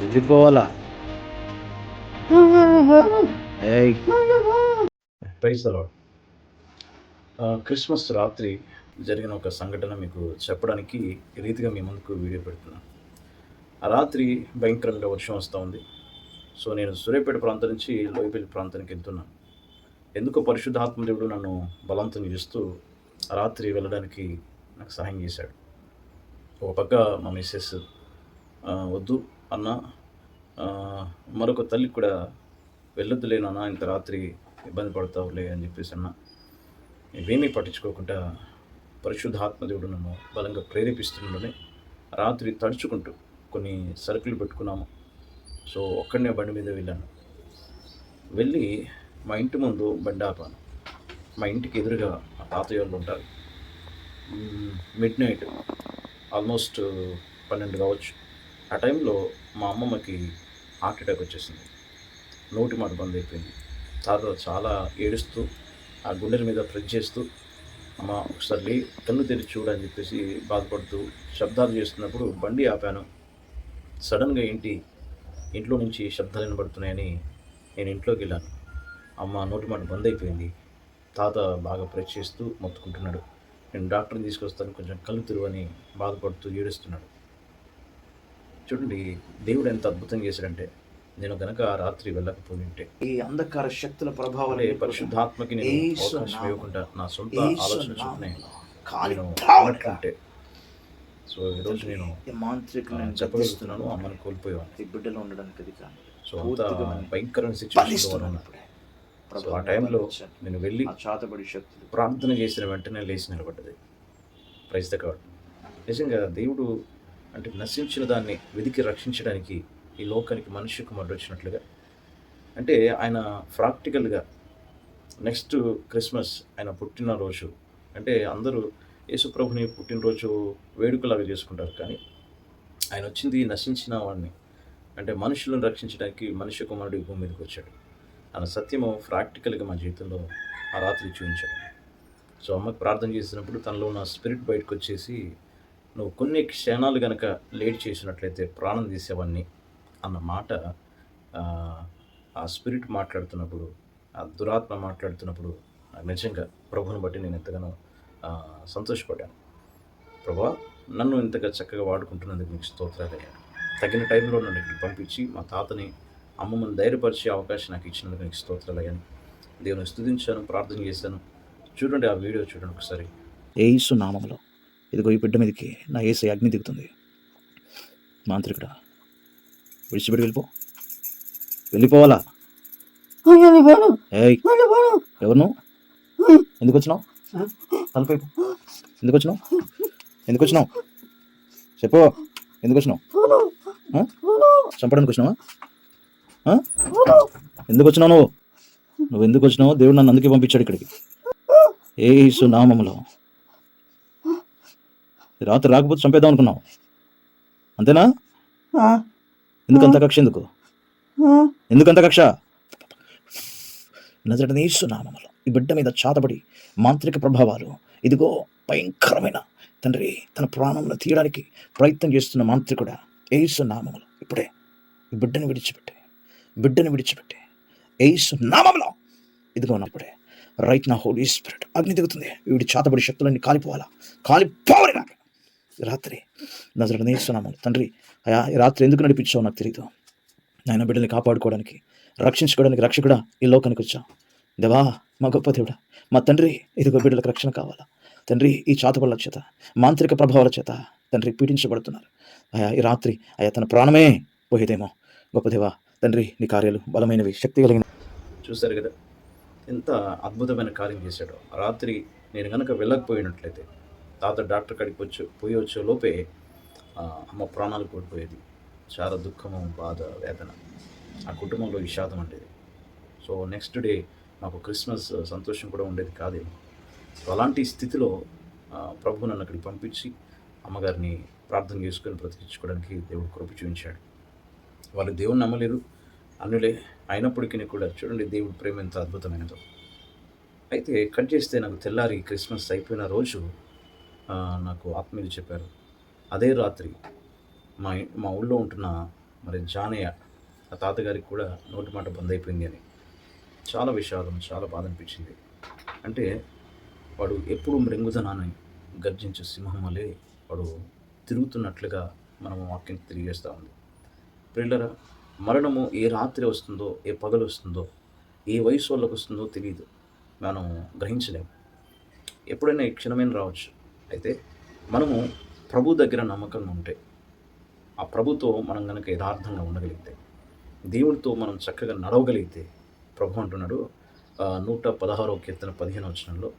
వెళ్ళిపోవాలా? ఏయ్. క్రిస్మస్ రాత్రి జరిగిన ఒక సంఘటన మీకు చెప్పడానికి రీతిగా మీ ముందుకు వీడియో పెడుతున్నాను. ఆ రాత్రి భయంకరంగా వర్షం వస్తూ ఉంది. సో నేను సూర్యాపేట ప్రాంతం నుంచి లోయపల్లి ప్రాంతానికి వెళ్తున్నాను. ఎందుకు పరిశుద్ధాత్మ దేవుడు నన్ను బలవంతం చేస్తూ ఆ రాత్రి వెళ్ళడానికి నాకు సహాయం చేశాడు. ఒక పక్క మా మిస్సెస్ వద్దు అన్న. మరొక తల్లి కూడా వెళ్ళొద్దులే నాన్న ఇంత రాత్రి ఇబ్బంది పడతావులే అని చెప్పేసి అన్న. ఇవేమీ పట్టించుకోకుండా పరిశుద్ధ ఆత్మదేవుడు నన్ను బలంగా ప్రేరేపిస్తుండని రాత్రి తడుచుకుంటూ కొన్ని సరుకులు పెట్టుకున్నాము. సో ఒక్కడనే బండి మీద వెళ్ళాను. వెళ్ళి మా ఇంటి ముందు బండి ఆపాను. మా ఇంటికి ఎదురుగా తాతయ్య వాళ్ళు ఉంటారు. Mid night. ఆల్మోస్ట్ పన్నెండు కావచ్చు. ఆ టైంలో మా అమ్మమ్మకి హార్ట్ అటాక్ వచ్చేసింది. నోటి మాట బంద్ అయిపోయింది. తాత చాలా ఏడుస్తూ ఆ గుండెల మీద ప్రెస్ చేస్తూ అమ్మ ఒకసారి లే కన్ను తెరిచి చూడని చెప్పేసి బాధపడుతూ శబ్దాలు చేస్తున్నప్పుడు బండి ఆపాను. సడన్గా ఏంటి? ఇంట్లో నుంచి శబ్దాలు వినబడుతున్నాయని నేను ఇంట్లోకి వెళ్ళాను. అమ్మ నోటి మాట బంద్ అయిపోయింది. తాత బాగా ప్రెస్ చేస్తూ మొత్తుకుంటున్నాడు. నేను డాక్టర్ని తీసుకొస్తాను కొంచెం కళ్ళు తెరువని బాధపడుతూ ఏడుస్తున్నాడు. చూడండి దేవుడు ఎంత అద్భుతం చేశాడంటే నేను గనక ఆ రాత్రి వెళ్ళకపోయి ఉంటే ఈ అంధకార శక్తుల ప్రభావం అలాగే పరిశుద్ధాత్మకి నేను అవకాశం. ఇవ్వకుండా నా సొంత ఆలోచన సో ఈరోజు నేను ఆ, చెప్పగలుగుతున్నాను అమ్మని కోల్పోయాను ఈ బిడ్డలో ఉండడానికి అది కానీ సో భయంకరమైన సిచ్యువేషన్లో బలిస్తున్నాను ఉన్నాను ఇప్పుడే. సో ఆ టైంలో. నేను వెళ్ళి చాతబడి శక్తులు. ప్రార్థన చేసిన వెంటనే లేచి నిలబడ్డది. ప్రైజ్ ద గాడ్ నిజంగా దేవుడు అంటే నశించిన దాన్ని వెదికి రక్షించడానికి ఈ లోకానికి మనిషి కుమారుడు వచ్చినట్లుగా. అంటే ఆయన ప్రాక్టికల్గా నెక్స్ట్ క్రిస్మస్ ఆయన పుట్టినరోజు అంటే అందరూ యేసుప్రభుని పుట్టినరోజు వేడుకలాగా చేసుకుంటారు కానీ ఆయన వచ్చింది నశించిన వాడిని అంటే మనుషులను రక్షించడానికి మనిషి కుమారుడు భూమి మీదకి వచ్చాడు. అన్న సత్యము ప్రాక్టికల్గా మా జీవితంలో ఆ రాత్రి చూపించాడు. సో అమ్మకి ప్రార్థన చేసినప్పుడు తనలో ఉన్న స్పిరిట్ బయటకు వచ్చేసి నువ్వు కొన్ని క్షణాలు గనక లేట్ చేసినట్లయితే ప్రాణం తీసేవన్నీ అన్న మాట ఆ, స్పిరిట్ మాట్లాడుతున్నప్పుడు ఆ దురాత్మ మాట్లాడుతున్నప్పుడు నిజంగా ప్రభుని బట్టి నేను ఎంతగానో సంతోషపడ్డాను. ప్రభా నన్ను ఇంతగా చక్కగా వాడుకుంటున్నందుకు మీకు స్తోత్రాలయ్యాను తగిన టైంలో నన్ను ఇక్కడ పంపించి మా తాతని అమ్మమ్మని ధైర్యపరిచే అవకాశం నాకు ఇచ్చినందుకు నీకు స్తోత్రాలయ్యాను దేవుని స్తుతించాను ప్రార్థన చేశాను. చూడండి ఆ వీడియో చూడండి ఒకసారి. ఏసు నామంలో ఇదిగో ఈ బిడ్డ మీదకి నా ఏసై అగ్ని దిగుతుంది. మాంత్రికుడా విడిచిపెట్టి వెళ్ళిపో. వెళ్ళిపోవాలా? ఏయ్ ఎవరు ఎందుకు వచ్చినావు? తలపైపు ఎందుకు వచ్చినావు? ఎందుకు వచ్చినావు? చెప్పు. ఎందుకు వచ్చినావు? చంపడానికి వచ్చినావా? ఎందుకు వచ్చినావు నువ్వు? నువ్వు ఎందుకు వచ్చినావు? దేవుడు నన్ను అందుకే పంపించాడు ఇక్కడికి. ఏసు నామములో. రాత్రి రాకపోతే చంపేద్దాం అనుకున్నావు. అంతేనా? ఎందుకంత కక్ష ఎందుకు? ఎందుకంత కక్ష? నజరని యేసు నామములో. ఈ బిడ్డ మీద చాతబడి మాంత్రిక ప్రభావాలు ఇదిగో భయంకరమైన తండ్రి తన ప్రాణంలో తీయడానికి ప్రయత్నం చేస్తున్న మాంత్రికుడా ఏసు నామములో. ఇప్పుడే ఈ బిడ్డను విడిచిపెట్టే. బిడ్డను విడిచిపెట్టే. ఏసు నామంలో ఇదిగో ఉన్నప్పుడే రైట్ నా హోలీ స్పిరిట్ అగ్ని దిగుతుంది. వీడి చాతబడి శక్తులన్నీ కాలిపోవాలా? కాలిపోవాలి నాకు. రాత్రి నజరని నేస్తున్నాము తండ్రి అయా ఈ రాత్రి ఎందుకు నడిపించావు నాకు తెలియదు నాయన బిడ్డల్ని కాపాడుకోవడానికి రక్షించుకోవడానికి రక్షకుడా ఈ లోకానికి వచ్చా. దేవా మా గొప్ప దేవుడా మా తండ్రి ఇదిగో బిడ్డలకు రక్షణ కావాలా. తండ్రి ఈ చాతబడుల చేత మాంత్రిక ప్రభావాల చేత తండ్రి పీడించబడుతున్నారు. అయా ఈ రాత్రి అయా తన ప్రాణమే పోయేదేమో. గొప్ప దేవా తండ్రి నీ కార్యాలు బలమైనవి శక్తి కలిగిన. చూశారు కదా ఎంత అద్భుతమైన కార్యం చేశాడో. రాత్రి నేను కనుక వెళ్ళకపోయినట్లయితే తాత డాక్టర్ కాడికి వచ్చి పోయి వచ్చే లోపే అమ్మ ప్రాణాలు కోల్పోయేది. చాలా దుఃఖము బాధ వేదన. ఆ కుటుంబంలో విషాదం ఉండేది. సో నెక్స్ట్ డే మాకు క్రిస్మస్ సంతోషం కూడా ఉండేది కాదేమో. సో అలాంటి స్థితిలో ప్రభు నన్ను అక్కడికి పంపించి అమ్మగారిని ప్రార్థన చేసుకొని బ్రతికించుకోవడానికి దేవుడు కృప చూపించాడు. వాళ్ళు దేవుని నమ్మలేరు. అనులే అయినప్పటికీ కూడా చూడండి దేవుడి ప్రేమ ఎంత అద్భుతమైనదో. అయితే కట్ చేస్తే నాకు తెల్లారి క్రిస్మస్ అయిపోయిన రోజు నాకు ఆత్మీయులు చెప్పారు అదే రాత్రి మా మా ఊళ్ళో ఉంటున్న మరి జానయ్య ఆ తాతగారికి కూడా నోటి మాట బంద్ అయిపోయింది అని. చాలా విషాదం చాలా బాధ అనిపించింది. అంటే వాడు ఎప్పుడు మృంగుదనాన్ని గర్జించే సింహం వలె వాడు తిరుగుతున్నట్లుగా మనం వాక్యం తెలియజేస్తూ ఉంది. పిల్లరా మరణము ఏ రాత్రి వస్తుందో ఏ పగలు వస్తుందో ఏ వయసు వాళ్ళకు వస్తుందో తెలియదు మనం గ్రహించలేము ఎప్పుడైనా ఈ క్షణమైన రావచ్చు. అయితే మనము ప్రభు దగ్గర నమ్మకంగా ఉంటే ఆ ప్రభుతో మనం కనుక యథార్థంగా ఉండగలిగితే దేవుడితో మనం చక్కగా నడవగలిగితే ప్రభు అంటున్నాడు నూట పదహారవ కీర్తన పదిహేను వచనంలో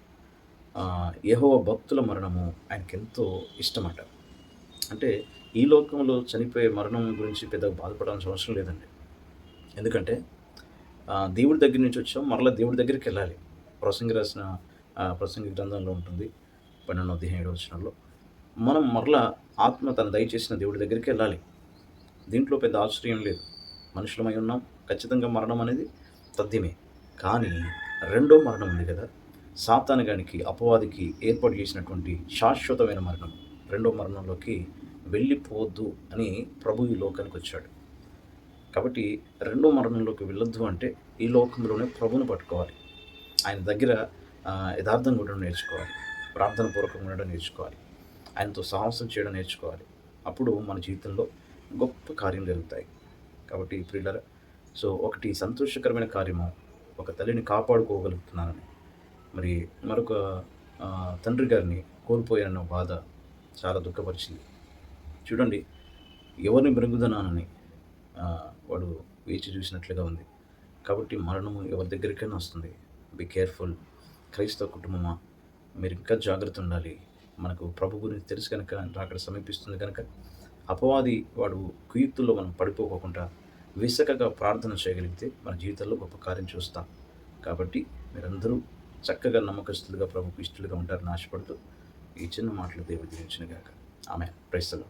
ఏహో భక్తుల మరణము ఆయనకెంతో ఇష్టమట. అంటే ఈ లోకంలో చనిపోయే మరణం గురించి పెద్దగా బాధపడాల్సిన అవసరం లేదండి. ఎందుకంటే దేవుడి దగ్గర నుంచి వచ్చాం మరలా దేవుడి దగ్గరికి వెళ్ళాలి. ప్రసంగి రాసిన ప్రసంగి గ్రంథంలో ఉంటుంది పన్నెండో అధ్యాయం ఏడవ వచనంలో మనం మరలా ఆత్మ తన దయచేసిన దేవుడి దగ్గరికి వెళ్ళాలి. దీంట్లో పెద్ద ఆశ్చర్యం లేదు. మనుషులమై ఉన్నాం ఖచ్చితంగా మరణం అనేది తథ్యమే. కానీ రెండో మరణం ఉంది కదా సాతానగానికి అపవాదికి ఏర్పాటు చేసినటువంటి శాశ్వతమైన మరణం. రెండో మరణంలోకి వెళ్ళిపోవద్దు అని ప్రభు ఈ లోకానికి వచ్చాడు. కాబట్టి రెండో మరణంలోకి వెళ్ళొద్దు అంటే ఈ లోకంలోనే ప్రభుని పట్టుకోవాలి. ఆయన దగ్గర యథార్థం యథార్థంగా ఉండడం నేర్చుకోవాలి. ప్రార్థన పూర్వకంగా ఉండడం నేర్చుకోవాలి. ఆయనతో సాహసం చేయడం నేర్చుకోవాలి. అప్పుడు మన జీవితంలో గొప్ప కార్యం జరుగుతాయి. కాబట్టి ప్రియులర సో ఒకటి సంతోషకరమైన కార్యము ఒక తల్లిని కాపాడుకోగలుగుతున్నానని. మరి మరొక తండ్రి గారిని కోల్పోయానన్న బాధ చాలా దుఃఖపరిచింది. చూడండి ఎవరిని మృంగుదనానని వాడు వేచి చూసినట్లుగా ఉంది. కాబట్టి మరణము ఎవరి దగ్గరికైనా వస్తుంది. బి కేర్ఫుల్ క్రైస్తవ కుటుంబమా? మీరు ఇంకా జాగ్రత్త ఉండాలి. మనకు ప్రభు గురించి తెలుసు కనుక అక్కడ సమీపిస్తుంది కనుక. అపవాది వాడు కుయుక్తుల్లో మనం పడిపోకుండా విసకగా ప్రార్థన చేయగలిగితే మన జీవితంలో గొప్ప కార్యం చూస్తాం. కాబట్టి మీరందరూ చక్కగా నమ్మకస్తులుగా ప్రభుకు ఇష్టలుగా ఉంటారని ఆశపడుతూ ఈ చిన్న మాటలు దేవుడు దీవించిన గాక. ఆమె ప్రైస్తలో